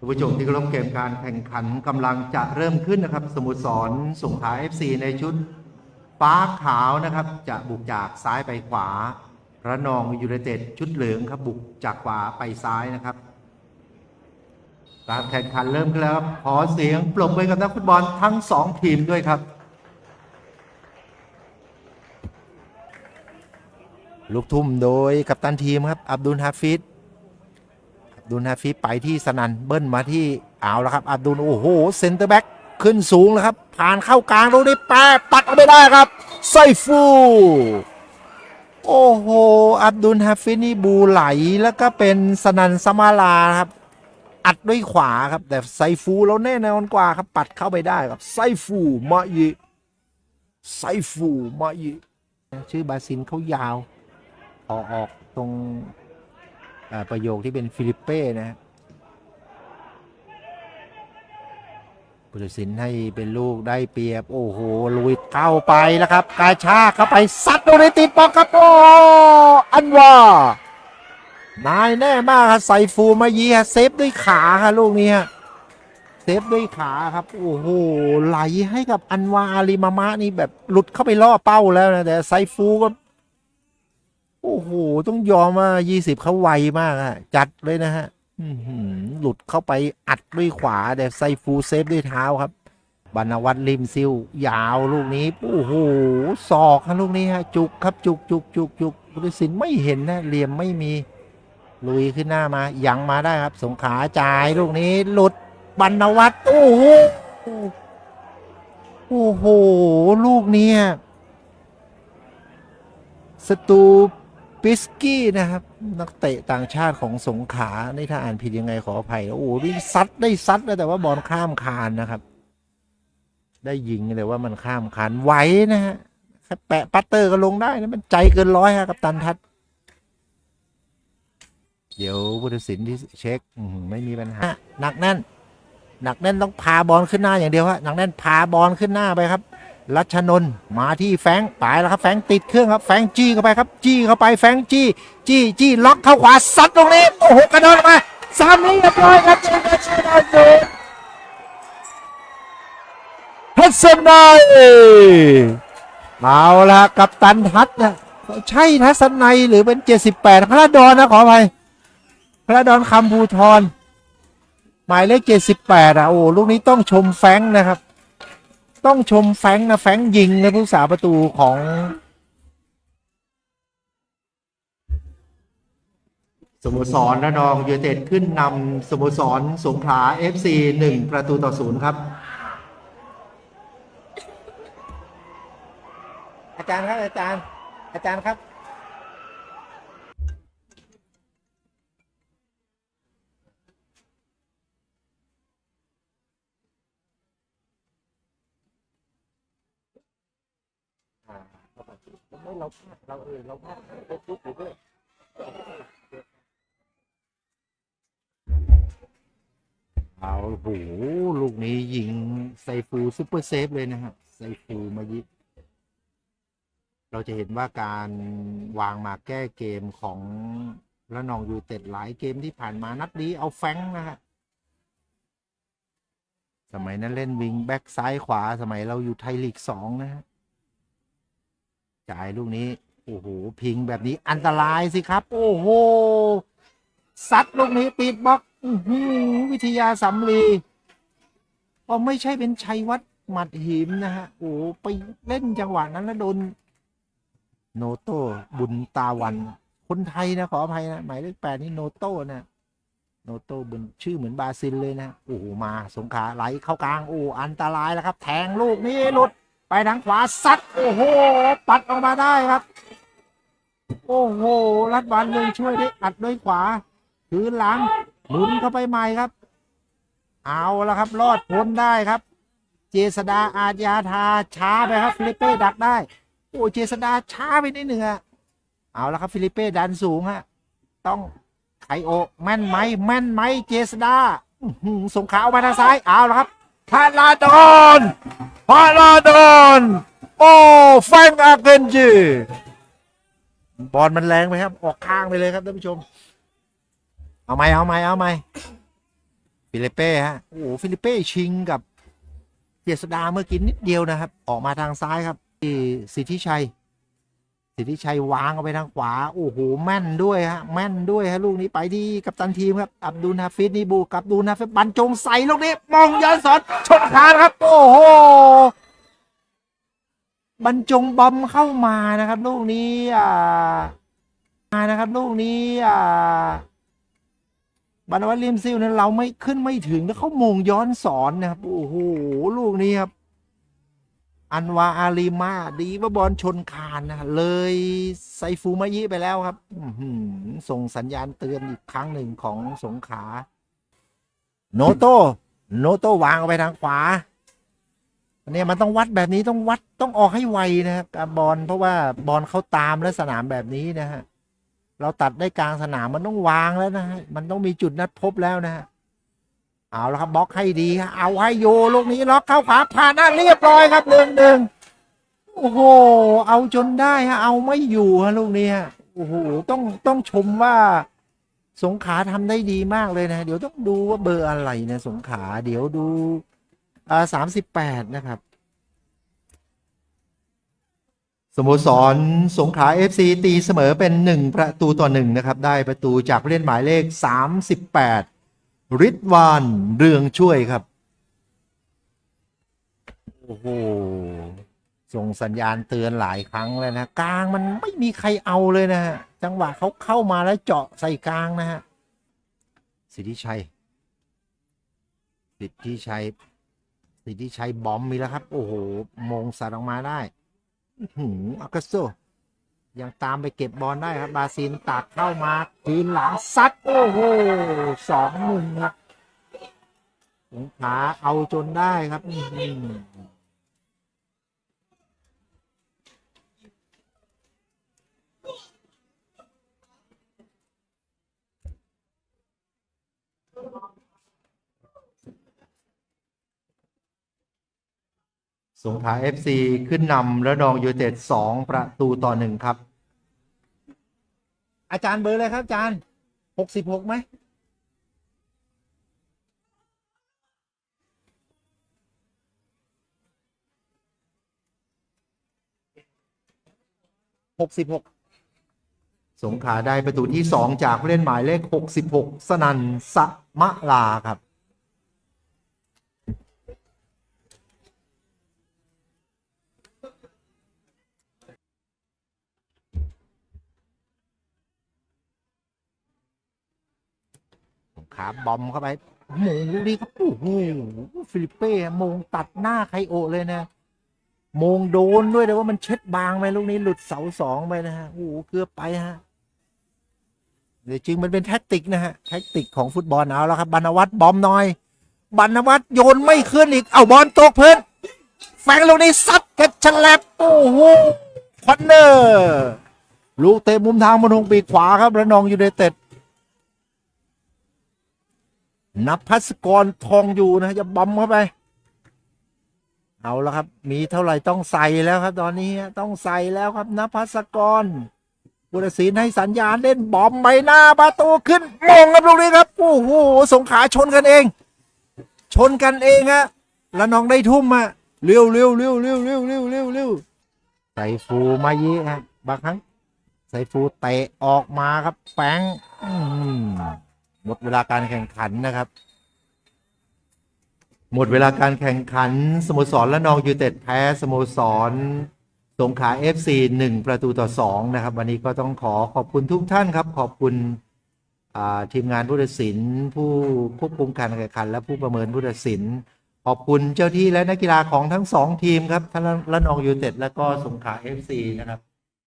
ท่านผู้ชมที่เคารพเกมการแข่งขันกำลังจะเริ่มขึ้นนะครับ สมุทรสอนสงขลา FC ในชุดฟ้าขาวนะครับ จะบุกจากซ้ายไปขวา ระนองยูไนเต็ดชุดเหลืองครับบุกจากขวาไปซ้ายนะครับ การแข่งขันเริ่มขึ้นแล้วครับขอเสียงปรบมือกับนักฟุตบอลทั้งสองทีมด้วยครับลูกทุ่มโดยกัปตันทีมครับ อับดุลฮาฟิด ดุลฮาฟิไปที่สนันเบิ้ลมาที่เอาแล้วครับอับดุลโอ้โหเซนเตอร์แบ็กขึ้นสูงแล้วครับ ผ่านเข้ากลางตรงนี้แปะปัดเอาไม่ได้ครับไซฟู โอ้โห อับดุลฮาฟินี่บูไหลแล้วก็เป็นสนันสมาลาครับ อัดด้วยขวาครับ แต่ไซฟูเราแน่นอนกว่าครับ ปัดเข้าไปได้ครับไซฟูมายิไซฟูมายิชื่อบาซินเขายาวออกออกตรง ประโยคที่เป็นฟิลิปเป้นะฮะปุตสินให้เป็นลูกได้เปรียบ โอ้โหลุยเข้าไปแล้วครับ กาชาเข้าไปซัดตรงนี้ติดบอกครับโอ้อันวานายแน่มากครับใส่ฟูมายีฮะเซฟด้วยขาครับลูกนี้ฮะเซฟด้วยขาครับ โอ้โหไหลให้กับอันวาอาลีมามะนี่แบบหลุดเข้าไปล่อเป้าแล้วนะแต่ไซฟูก็ อ้โห ต้องยอมว่า20เขาไวมากอะจัดเลยนะฮะอื้อหือหลุดเข้าไปอัดด้วยขวา แต่ไซฟูเซฟด้วยเท้าครับบรรณวัฒน์ริมซิลยาวลูกนี้โอ้โหศอกครับลูกนี้ฮะ จุกครับจุกจุกจุกจุกพุทธศิลป์ไม่เห็นนะเหลี่ยมไม่มี ลุยขึ้นหน้ามายังมาได้ครับ สงขลาจ่ายลูกนี้ หลุดบรรณวัฒน์โอ้โหโอ้โห ลูกนี้อะสตู ปิสกี้นะครับ นักเตะต่างชาติของสงขลาในถ้าอ่านผิดยังไงขออภัย โอ้โหนี่ซัดได้ซัดนะแต่ว่าบอลข้ามคานนะครับ ได้ยิงเลยว่ามันข้ามคานไหวนะฮะแปะปัตเตอร์ก็ลงได้นะมันใจเกินร้อยฮะกับตันทัศเดี๋ยวพุทธศิลป์ที่เช็คไม่มีปัญหาหนักแน่น หนักแน่นต้องพาบอลขึ้นหน้าอย่างเดียวฮะหนักแน่นพาบอลขึ้นหน้าไปครับ รัชนนท์มาที่แฟงค์ไปแล้วครับแฟงติดเครื่องครับแฟงจี้เข้าไปครับ จี้เข้าไปแฟงจี้ จี้จี้ล็อกเข้าขวาซัดตรงนี้โอ้โหกระโดดออกมาสามนี้เรียบร้อยครับเชนเชนนจูเพชรสนายเอาละกับตันทัศน์นะใช่ทัศนัยหรือเป็น78พระดอนนะขออภัยพระดอนคำภูทรหมายเลข78อะโอ้ลูกนี้ต้องชมแฟงนะครับ ต้องชมแฟงนะแฟงยิงนะผู้สาประตูของสโมสรระนองยูเต็ดขึ้นนำสโมสรสงขลาเอฟซีหนึ่งประตูต่อศูนย์ครับ อาจารย์ครับอาจารย์ อาจารย์ครับ อ่าไม่เราพลาดเราเออเราพลาดเฟซบุ๊กอยู่ด้วยเอาโอ้โหลูกนี้ยิงไซฟูซุปเปอร์เซฟเลยนะฮะไซฟูมายิเราจะเห็นว่าการวางมาแก้เกมของระนองยูไนเต็ดหลายเกมที่ผ่านมานัดนี้เอาแฟงนะฮะสมัยนั้นเล่นวิงแบ็กซ้ายขวาสมัยเราอยู่ไทยลีกสองนะฮะ จ่ายลูกนี้ โอ้โห พิงแบบนี้อันตรายสิครับ โอ้โหซัดลูกนี้ติดบล็อกวิทยาสำลีอ๋อไม่ใช่เป็นชัยวัฒน์หมัดหิมนะฮะ โอ้ไปเล่นจังหวะนั้นแล้วโดน โนโต้บุญตาวัน คนไทยนะ ขออภัยนะ หมายเลขแปดนี่โนโต้นะโนโต้เป็นชื่อเหมือนบาซิลเลยนะ โอ้โหมา สงขาไหลเข้ากลาง โอ้อันตรายแล้วครับ แทงลูกนี้หลุด ไปทางขวาซัดโอ้โห ปัดออกมาได้ครับ โอ้โห รัดวันเลยช่วยได้อัดด้วยขวาถือหลังหมุนเข้าไปใหม่ครับ เอาแล้วครับ รอดพ้นได้ครับ เจษดาอาญาธาช้าไปครับ ฟิลิปเป้ดักได้ โอ้เจษดาช้าไปนิดหนึ่งอะเอาแล้วครับ ฟิลิปเป้ดันสูงฮะต้องไคโอแม่นไหมแม่นไหมเจษดาส่งขาออกมาทางซ้ายเอาแล้วครับ พาลาดอนพาลาดอนโอ้แฟงค์อาเกนจีบอลมันแรงไหมครับ ออกข้างไปเลยครับท่านผู้ชม เอาไหมเอาไหมเอาไหมฟิลิเป้ฮะโอ้โหฟิลิเป้ชิงกับเจษดาเมื่อกี้นิดเดียวนะครับ ออกมาทางซ้ายครับที่สิทธิชัย สิทธิชัยวางเอาไปทางขวา โอ้โห แม่นด้วยฮะ แม่นด้วยฮะลูกนี้ไปที่กัปตันทีมครับ อับดุลฮาฟิดนี่บูกับดูลฮาฟิดบรรจงใส่ลูกนี้ มองย้อนสอนชนคานครับ โอ้โหบรรจงบอมเข้ามานะครับ ลูกนี้ อ่า มานะครับ ลูกนี้ อ่าบรรวัตเลียมซิลนั้นเราไม่ขึ้นไม่ถึงแล้วเขามงย้อนสอนนะครับ โอ้โห ลูกนี้ครับ อันวาอาลีมาดีว่าบอลชนคานนะเลยไซฟูมายิไปแล้วครับส่งสัญญาณเตือนอีกครั้งหนึ่งของสงขา โนโตโนโตวางไปทางขวาอันนี้มันต้องวัดแบบนี้ต้องวัดต้องออกให้ไวนะครับกับบอลเพราะว่าบอลเขาตามและสนามแบบนี้นะฮะเราตัดได้กลางสนามมันต้องวางแล้วนะฮะมันต้องมีจุดนัดพบแล้วนะฮะ เอาแล้วครับบล็อกให้ดีเอาให้โยลูกนี้ล็อกเข้าขวาผ่านหน้าเรียบร้อยครับหนึ่งหนึ่งโอ้โห เอาจนได้ฮะเอาไม่อยู่ฮะลูกนี้ฮะโอ้โหต้องต้องชมว่าสงขาทำได้ดีมากเลยนะ เดี๋ยวต้องดูว่าเบอร์อะไรนะสงขาเดี๋ยวดูอ่าสามสิบแปดนะครับสโมสรสงขลา FC ตีเสมอเป็นหนึ่งประตูต่อหนึ่งนะครับ ได้ประตูจากเล่นหมายเลขสามสิบแปด ริดวานเรืองช่วยครับ โอ้โห ส่งสัญญาณเตือนหลายครั้งแล้วนะ กลางมันไม่มีใครเอาเลยนะฮะ จังหวะเขาเข้ามาแล้วเจาะใส่กลางนะฮะ สิทธิชัย สิทธิชัย สิทธิชัยบอมมีแล้วครับ โอ้โห มงสัตว์ออกมาได้อื้อหืออากาโซ ยังตามไปเก็บบอลได้ครับบาซินตัดเข้ามาทีหลังซัดโอ้โหสองหนึ่งครับสงขาเอาจนได้ครับอื สงขลาเอฟซีขึ้นนำแล้วนองยูไนเต็ดสองประตูต่อหนึ่งครับ อาจารย์เบอร์เลยครับอาจารย์หกสิบหกไหมหกสิบหกสงขลาได้ประตูที่สองจากผู้เล่นหมายเลขหกสิบหกสนันสมะลาครับ ขาบอมเข้าไปโมงลูกนี้ครับโอ้ฟิลิปเป้มงตัดหน้าไคโอเลยนะมงโดนด้วยแต่ว่ามันเช็ดบางไปลูกนี้หลุดเสาสองไปนะฮะโอ้โหเกือบไปฮะเดี๋ยวจริงมันเป็นแท็กติกนะฮะแท็กติกของฟุตบอลเอาแล้วครับบรรณวัฒน์บอมหน่อยบรรณวัฒน์โยนไม่ขึ้นอีกเอาบอลตกพื้นแฝงลูกนี้ซัดกระฉลับโอ้โหคอนเนอร์ลูกเตะมุมทางมนงปีกขวาครับระนองยูไนเต็ด นับพัสกรทองอยู่นะจะบอมเข้าไป เอาแล้วครับ มีเท่าไหร่ต้องใส่แล้วครับ ตอนนี้ต้องใส่แล้วครับนภัสกรบุรศินให้สัญญาณเล่นบอมใบหน้าประตูขึ้นมงครับลูกนี้ครับโอ้โหสงขาชนกันเอง ชนกันเองฮะแล้วน้องได้ทุ่มอะเร็วเร็วเร็วเร็วเร็วเร็วเร็วเร็วใส่ฟูมาเยะฮะบางครั้งใส่ฟูเตะออกมาครับแป้งอืม หมดเวลาการแข่งขันนะครับ หมดเวลาการแข่งขัน สโมสรและนองยูเต็ดแพ้ สโมสรสงขลาเอฟซีหนึ่งประตูต่อสองนะครับ วันนี้ก็ต้องขอขอบคุณทุกท่านครับ ขอบคุณทีมงานผู้ตัดสิน ผู้ควบคุมการแข่งขัน และผู้ประเมินผู้ตัดสิน ขอบคุณเจ้าที่และนักกีฬาของทั้งสองทีมครับทั้งละนองยูเต็ดและก็สงขลาเอฟซีนะครับ